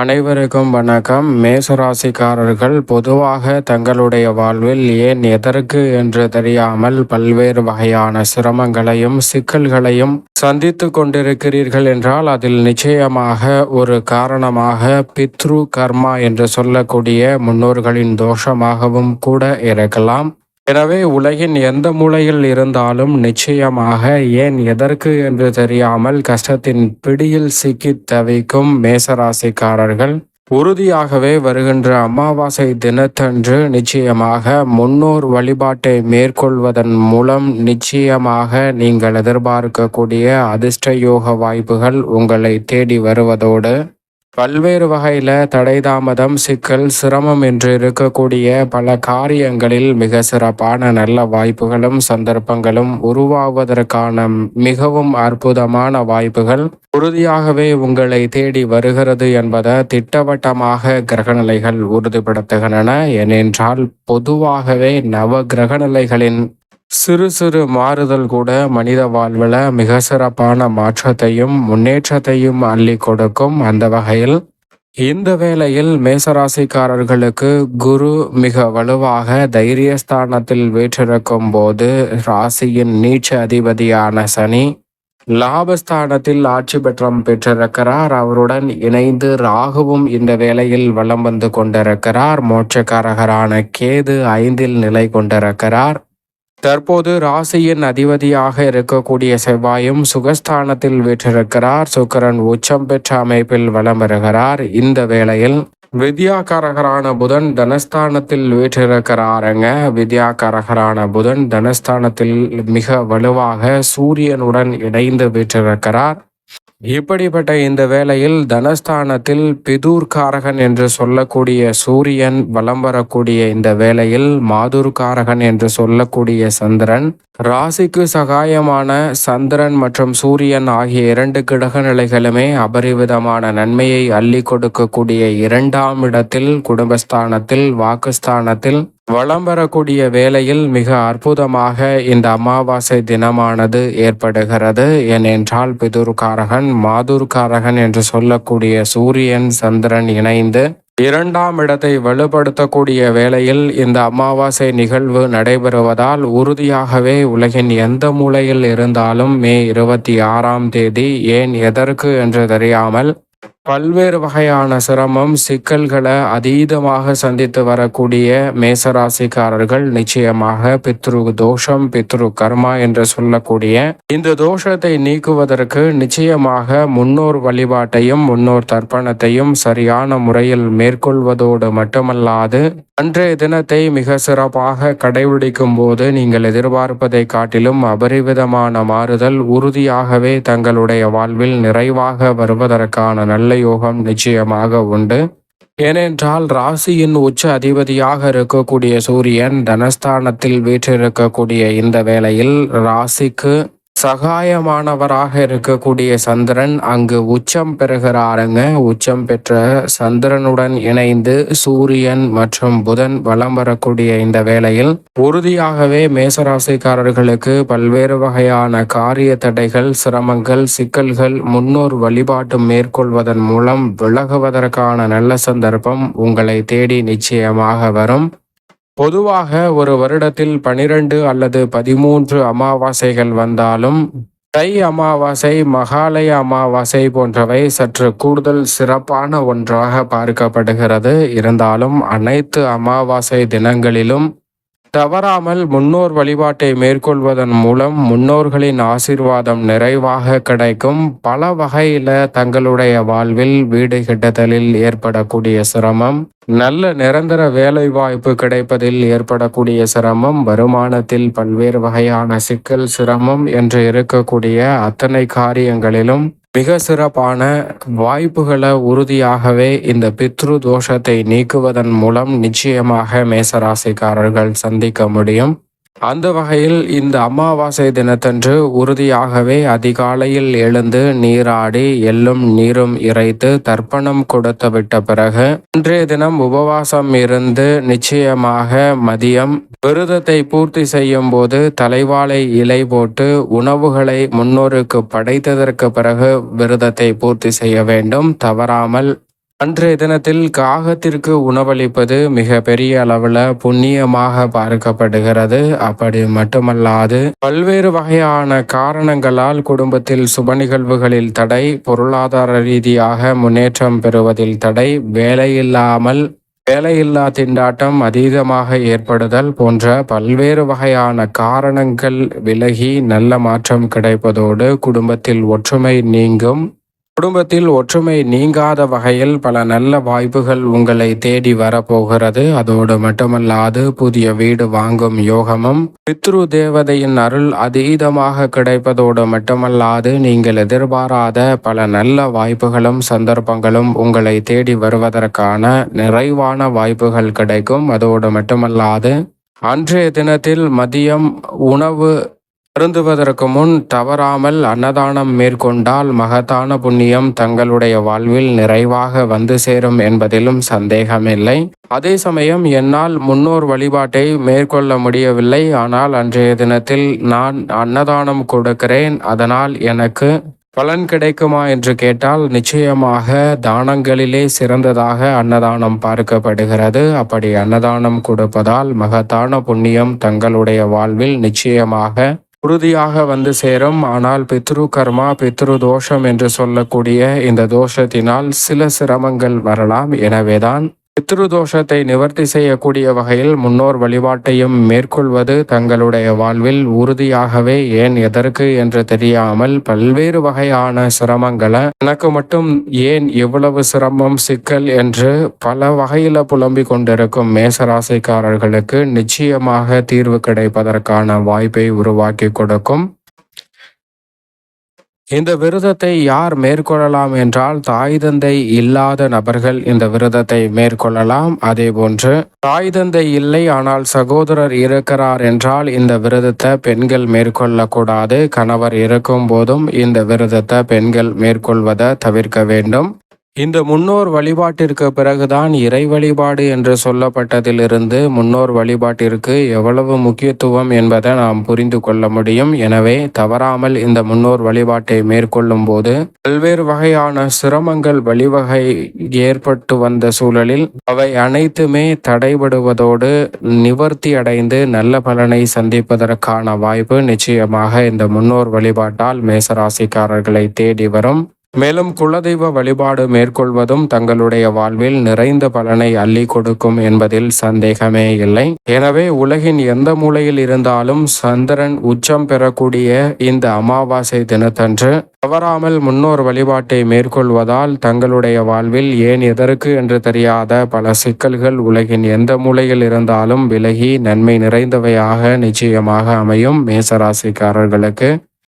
அனைவருக்கும் வணக்கம். மேசராசிக்காரர்கள் பொதுவாக தங்களுடைய வாழ்வில் ஏன் எதற்கு என்று தெரியாமல் பல்வேறு வகையான சிரமங்களையும் சிக்கல்களையும் சந்தித்து கொண்டிருக்கிறீர்கள் என்றால் அதில் நிச்சயமாக ஒரு காரணமாக பித்ரு கர்மா என்று சொல்லக்கூடிய முன்னோர்களின் தோஷமாகவும் கூட இருக்கலாம். எனவே உலகின் எந்த மூலையில் இருந்தாலும் நிச்சயமாக ஏன் எதற்கு என்று தெரியாமல் கஷ்டத்தின் பிடியில் சிக்கி தவிக்கும் மேசராசிக்காரர்கள் உறுதியாகவே வருகின்ற அமாவாசை தினத்தன்று நிச்சயமாக முன்னோர் வழிபாட்டை மேற்கொள்வதன் மூலம் நிச்சயமாக நீங்கள் எதிர்பார்க்கக்கூடிய அதிர்ஷ்ட யோக வாய்ப்புகள் உங்களை தேடி வருவதோடு பல்வேறு வகையில் தடை தாமதம் சிக்கல் சிரமம் என்று இருக்கக்கூடிய பல காரியங்களில் மிக சிறப்பான நல்ல வாய்ப்புகளும் சந்தர்ப்பங்களும் உருவாவதற்கான மிகவும் அற்புதமான வாய்ப்புகள். உறுதியாகவே உங்களை தேடி வருகிறது என்பதை திட்டவட்டமாக கிரகநிலைகள் உறுதிப்படுத்துகின்றன. ஏனென்றால் பொதுவாகவே நவ கிரகநிலைகளின் சிறு சிறு மாறுதல் கூட மனித வாழ்வில் மிக சிறப்பான மாற்றத்தையும் முன்னேற்றத்தையும் அள்ளி கொடுக்கும் அந்த வகையில் இந்த வேளையில் மேசராசிக்காரர்களுக்கு குரு மிக வலுவாக தைரியஸ்தானத்தில் வீற்றிருக்கும் போது ராசியின் நீச்ச அதிபதியான சனி லாபஸ்தானத்தில் ஆட்சி பெற்றம் பெற்றிருக்கிறார். அவருடன் இணைந்து ராகுவும் இந்த வேளையில் வலம் வந்து கொண்டிருக்கிறார். மோட்சக்காரகரான கேது ஐந்தில் நிலை கொண்டிருக்கிறார். தற்போது ராசியின் அதிபதியாக இருக்கக்கூடிய செவ்வாயும் சுகஸ்தானத்தில் வீற்றிருக்கிறார். சுக்கரன் உச்சம் பெற்ற அமைப்பில் வலம் வருகிறார். இந்த வேளையில் வித்யாகாரகரான புதன் தனஸ்தானத்தில் வீற்றிருக்கிறாருங்க. வித்யாகாரகரான புதன் தனஸ்தானத்தில் மிக வலுவாக சூரியனுடன் இணைந்து வீற்றிருக்கிறார். இப்படிப்பட்ட இந்த வேளையில் தனஸ்தானத்தில் பிதூர்காரகன் என்று சொல்லக்கூடிய சூரியன் வலம் வரக்கூடிய இந்த வேளையில் மாதுர்காரகன் என்று சொல்லக்கூடிய சந்திரன் ராசிக்கு சகாயமான சந்திரன் மற்றும் சூரியன் ஆகிய இரண்டு கிடக நிலைகளுமே அபரிவிதமான நன்மையை அள்ளி கொடுக்கக்கூடிய இரண்டாம் இடத்தில் குடும்பஸ்தானத்தில் வாக்குஸ்தானத்தில் வளம் வரக்கூடிய வேளையில் மிக அற்புதமாக இந்த அமாவாசை தினமானது ஏற்படுகிறது. ஏனென்றால் பிதுர்காரகன் மாதுர்காரகன் என்று சொல்லக்கூடிய சூரியன் சந்திரன் இணைந்து இரண்டாம் இடத்தை வலுப்படுத்தக்கூடிய வேளையில் இந்த அமாவாசை நிகழ்வு நடைபெறுவதால் உறுதியாகவே உலகின் எந்த மூலையில் இருந்தாலும் மே இருபத்தி ஆறாம் தேதி ஏன் எதற்கு என்று தெரியாமல் பல்வேறு வகையான சிரமம் சிக்கல்களை அதீதமாக சந்தித்து வரக்கூடிய மேசராசிக்காரர்கள் நிச்சயமாக பித்ரு தோஷம் பித்ரு கர்மா என்று சொல்லக்கூடிய இந்த தோஷத்தை நீக்குவதற்கு நிச்சயமாக முன்னோர் வழிபாட்டையும் முன்னோர் தர்ப்பணத்தையும் சரியான முறையில் மேற்கொள்வதோடு மட்டுமல்லாது அன்றைய தினத்தை மிக சிறப்பாக கடைபிடிக்கும் போது நீங்கள் எதிர்பார்ப்பதை காட்டிலும் அபரிவிதமான மாறுதல் உறுதியாகவே தங்களுடைய வாழ்வில் நிறைவாக வருவதற்கான நல்ல யோகம் நிச்சயமாக உண்டு. ஏனென்றால் ராசியின் உச்ச அதிபதியாக இருக்கக்கூடிய சூரியன் தனஸ்தானத்தில் வீற்றிருக்கக்கூடிய இந்த வேளையில் ராசிக்கு சகாயமானவராக இருக்கக்கூடிய சந்திரன் அங்கு உச்சம் பெறுகிறாருங்க. உச்சம் பெற்ற சந்திரனுடன் இணைந்து சூரியன் மற்றும் புதன் வலம் வரக்கூடிய இந்த வேளையில் உறுதியாகவே மேசராசிக்காரர்களுக்கு பல்வேறு வகையான காரிய தடைகள் சிரமங்கள் சிக்கல்கள் முன்னோர் வழிபாட்டு மேற்கொள்வதன் மூலம் விலகுவதற்கான நல்ல சந்தர்ப்பம் உங்களை தேடி நிச்சயமாக வரும். பொதுவாக ஒரு வருடத்தில் பனிரெண்டு அல்லது பதிமூன்று அமாவாசைகள் வந்தாலும் தை அமாவாசை மகாலய அமாவாசை போன்றவை சற்று கூடுதல் சிறப்பான ஒன்றாக பார்க்கப்படுகிறது. இருந்தாலும் அனைத்து அமாவாசை தினங்களிலும் தவறாமல் முன்னோர் வழிபாட்டை மேற்கொள்வதன் மூலம் முன்னோர்களின் ஆசிர்வாதம் நிறைவாக கிடைக்கும். பல வகையில தங்களுடைய வாழ்வில் வீடு கட்டுதலில் ஏற்படக்கூடிய சிரமம் நல்ல நிரந்தர வேலை வாய்ப்பு கிடைப்பதில் ஏற்படக்கூடிய சிரமம் வருமானத்தில் பல்வேறு வகையான சிக்கல் சிரமம் என்று இருக்கக்கூடிய அத்தனை காரியங்களிலும் மிக சிறப்பான வாய்ப்புகளை உறுதியாகவே இந்த பித்ரு தோஷத்தை நீக்குவதன் மூலம் நிச்சயமாக மேசராசிக்காரர்கள் சந்திக்க முடியும். அந்த வகையில் இந்த அமாவாசை தினத்தன்று உறுதியாகவே அதிகாலையில் எழுந்து நீராடி எள்ளும் நீரும் இறைத்து தர்ப்பணம் கொடுத்து விட்ட பிறகு இன்றைய தினம் உபவாசம் இருந்து நிச்சயமாக மதியம் விரதத்தை பூர்த்தி செய்யும் போது தலைவாழை இலை போட்டு உணவுகளை முன்னோருக்கு படைத்ததற்கு பிறகு விரதத்தை பூர்த்தி செய்ய வேண்டும். தவறாமல் அன்றைய தினத்தில் காகத்திற்கு உணவளிப்பது மிக பெரிய அளவில் புண்ணியமாக பார்க்கப்படுகிறது. அப்படி மட்டுமல்லாது பல்வேறு வகையான காரணங்களால் குடும்பத்தில் சுப நிகழ்வுகளில் தடை பொருளாதார ரீதியாக முன்னேற்றம் பெறுவதில் தடை வேலையில்லாமல் வேலையில்லா திண்டாட்டம் அதீதமாக ஏற்படுதல் போன்ற பல்வேறு வகையான காரணங்கள் விலகி நல்ல மாற்றம் கிடைப்பதோடு குடும்பத்தில் ஒற்றுமை நீங்கும். குடும்பத்தில் ஒற்றுமை நீங்காத வகையில் பல நல்ல வாய்ப்புகள் உங்களை தேடி வரப்போகிறது. அதோடு மட்டுமல்லாது புதிய வீடு வாங்கும் யோகமும் பித்ரு தேவதையின் அருள் அதீதமாக கிடைப்பதோடு மட்டுமல்லாது நீங்கள் எதிர்பாராத பல நல்ல வாய்ப்புகளும் சந்தர்ப்பங்களும் உங்களை தேடி வருவதற்கான நிறைவான வாய்ப்புகள் கிடைக்கும். அதோடு மட்டுமல்லாது அன்றைய தினத்தில் மதியம் உணவு அருந்துவதற்கு முன் தவறாமல் அன்னதானம் மேற்கொண்டால் மகத்தான புண்ணியம் தங்களுடைய வாழ்வில் நிறைவாக வந்து சேரும் என்பதிலும் சந்தேகமில்லை. அதே சமயம் என்னால் முன்னோர் வழிபாட்டை மேற்கொள்ள முடியவில்லை. ஆனால் அன்றைய தினத்தில் நான் அன்னதானம் கொடுக்கிறேன். அதனால் எனக்கு பலன் கிடைக்குமா என்று கேட்டால் நிச்சயமாக தானங்களிலே சிறந்ததாக அன்னதானம் பார்க்கப்படுகிறது. அப்படி அன்னதானம் கொடுப்பதால் மகத்தான புண்ணியம் தங்களுடைய வாழ்வில் நிச்சயமாக உறுதியாக வந்து சேரும். ஆனால் பித்ரு கர்மா பித்ரு தோஷம் என்று சொல்லக்கூடிய இந்த தோஷத்தினால் சில சிரமங்கள் வரலாம். எனவேதான் பித்ருதோஷத்தை நிவர்த்தி செய்யக்கூடிய வகையில் முன்னோர் வழிபாட்டையும் மேற்கொள்வது தங்களுடைய வாழ்வில் உறுதியாகவே ஏன் எதற்கு என்று தெரியாமல் பல்வேறு வகையான சிரமங்களை எனக்கு மட்டும் ஏன் இவ்வளவு சிரமம் சிக்கல் என்று பல வகையில புலம்பிக் கொண்டிருக்கும் மேசராசிக்காரர்களுக்கு நிச்சயமாக தீர்வு கிடைப்பதற்கான வாய்ப்பை உருவாக்கி கொடுக்கும். இந்த விரதத்தை யார் மேற்கொள்ளலாம் என்றால் தாய் தந்தை இல்லாத நபர்கள் இந்த விரதத்தை மேற்கொள்ளலாம். அதே போன்று தாய் தந்தை இல்லை ஆனால் சகோதரர் இருக்கிறார் என்றால் இந்த விரதத்தை பெண்கள் மேற்கொள்ளக்கூடாது. கணவர் இருக்கும் போதும் இந்த விரதத்தை பெண்கள் மேற்கொள்வதை தவிர்க்க வேண்டும். இந்த முன்னோர் வழிபாட்டிற்கு பிறகுதான் இறை வழிபாடு என்று சொல்லப்பட்டதிலிருந்து முன்னோர் வழிபாட்டிற்கு எவ்வளவு முக்கியத்துவம் என்பதை நாம் புரிந்து கொள்ள முடியும். எனவே தவறாமல் இந்த முன்னோர் வழிபாட்டை மேற்கொள்ளும் போது பல்வேறு வகையான சிரமங்கள் வழிவகை ஏற்பட்டு வந்த சூழலில் அவை அனைத்துமே தடைபடுவதோடு நிவர்த்தி அடைந்து நல்ல பலனை சந்திப்பதற்கான வாய்ப்பு நிச்சயமாக இந்த முன்னோர் வழிபாட்டால் மேசராசிக்காரர்களை தேடி வரும். மேலும் குலதெய்வ வழிபாடு மேற்கொள்வதும் தங்களுடைய வாழ்வில் நிறைந்த பலனை அள்ளி கொடுக்கும் என்பதில் சந்தேகமே இல்லை. எனவே உலகின் எந்த மூலையில் இருந்தாலும் சந்திரன் உச்சம் பெறக்கூடிய இந்த அமாவாசை தினத்தன்று தவறாமல் முன்னோர் வழிபாட்டை மேற்கொள்வதால் தங்களுடைய வாழ்வில் ஏன் எதற்கு என்று தெரியாத பல சிக்கல்கள் உலகின் எந்த மூலையில் இருந்தாலும் விலகி நன்மை நிறைந்தவையாக நிச்சயமாக அமையும் மேசராசிக்காரர்களுக்கு.